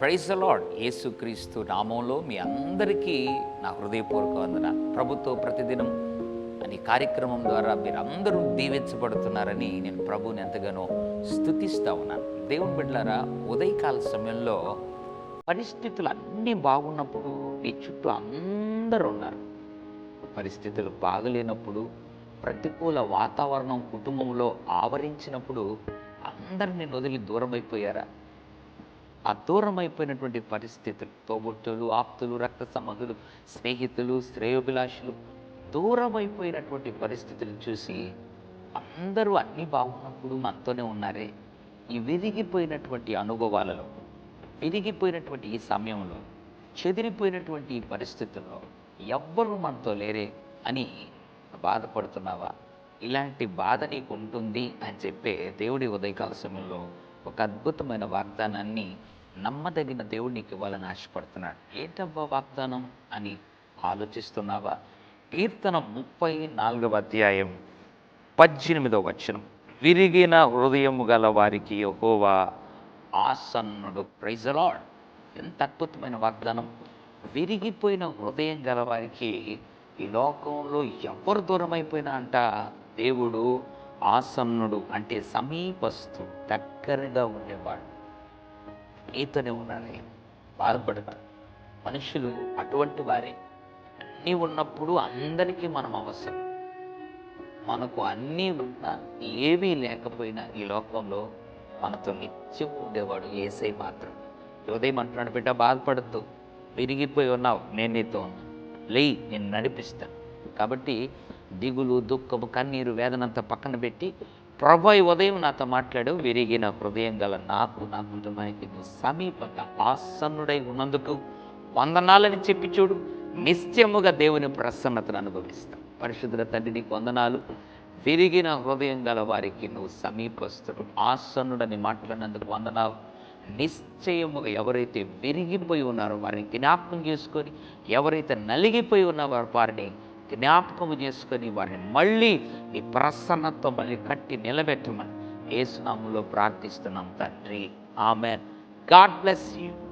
Praise the lord యేసుక్రీస్తు నామంలో మీ అందరికీ నా హృదయపూర్వక వందన ప్రభుత్వ ప్రతిదినం అనే కార్యక్రమం ద్వారా మీరందరూ దీవించబడుతున్నారని నేను ప్రభుని ఎంతగానో స్థుతిస్తూ ఉన్నాను దేవుని బిడ్డలారా ఉదయకాల సమయంలో పరిస్థితులు అన్నీ బాగున్నప్పుడు నీ చుట్టూ అందరూ ఉన్నారు పరిస్థితులు బాగలేనప్పుడు ప్రతికూల వాతావరణం కుటుంబంలో ఆవరించినప్పుడు అందరినీ వదిలి దూరం అయిపోయారా ఆ దూరం అయిపోయినటువంటి పరిస్థితులు తోబుట్టులు ఆప్తులు రక్త సంబంధులు స్నేహితులు శ్రేయోభిలాషులు దూరం అయిపోయినటువంటి పరిస్థితులు చూసి అందరూ అన్నీ బాగున్నప్పుడు మనతోనే ఉన్నారే. ఈ విరిగిపోయినటువంటి అనుభవాలలో విరిగిపోయినటువంటి ఈ సమయంలో చెదిరిపోయినటువంటి ఈ పరిస్థితుల్లో ఎవ్వరు మనతో లేరే అని బాధపడుతున్నావా? ఇలాంటి బాధ నీకు ఉంటుంది అని చెప్పే దేవుడి ఉదయకాల సమయంలో ఒక అద్భుతమైన వాగ్దానాన్ని నమ్మదగిన దేవుడు నీకు ఇవ్వాలని ఆశపడుతున్నాడు. ఏంటబ్బా వాగ్దానం అని ఆలోచిస్తున్నావా? కీర్తన ముప్పై నాలుగవ అధ్యాయం పద్దెనిమిదవ వచనం. విరిగిన హృదయము గల వారికి యెహోవా ఆసన్నుడు. ప్రైజలాడ్ ఎంత అద్భుతమైన వాగ్దానం. విరిగిపోయిన హృదయం గలవారికి ఈ లోకంలో ఎవరు దూరం అంట దేవుడు ఆసన్నుడు అంటే సమీపస్తు దగ్గరగా ఉండేవాడు. నీతోనే ఉన్నాడే బాధపడతాడు మనుషులు అటువంటి వారే. అన్నీ ఉన్నప్పుడు అందరికీ మనం అవసరం. మనకు అన్నీ ఉన్నా ఏమీ లేకపోయినా ఈ లోకంలో మనతో నిత్యం ఉండేవాడు ఏసై మాత్రం. హృదయం ఉదయం అంటున్నాడు బిడ్డ బాధపడద్దు. విరిగిపోయి ఉన్నావు నేను నీతో లేయి నేను నడిపిస్తాను. కాబట్టి దిగులు దుఃఖము కన్నీరు వేదనంతా పక్కన పెట్టి ప్రభు ఉదయం నాతో మాట్లాడు విరిగిన హృదయం గల నాకు నా కుటుంబానికి నువ్వు సమీపంగా ఆసన్నుడై ఉన్నందుకు వందనాలని చెప్పి చూడు. నిశ్చయముగా దేవుని ప్రసన్నతను అనుభవిస్తాం. పరిశుద్ధ తండ్రి నీకు వందనాలు. విరిగిన హృదయం గల వారికి నువ్వు సమీపస్తుడు ఆసన్నుడని మాట్లాడినందుకు వందనాలు. నిశ్చయముగా ఎవరైతే విరిగిపోయి ఉన్నారో వారిని జ్ఞాపకం చేసుకొని ఎవరైతే నలిగిపోయి ఉన్నారో వారిని జ్ఞాపకం చేసుకొని వారిని మళ్ళీ ఈ ప్రసన్నతో మళ్ళీ కట్టి నిలబెట్టమని ఏసునామంలో ప్రార్థిస్తున్నాం తండ్రి. ఆమెన్. God bless you.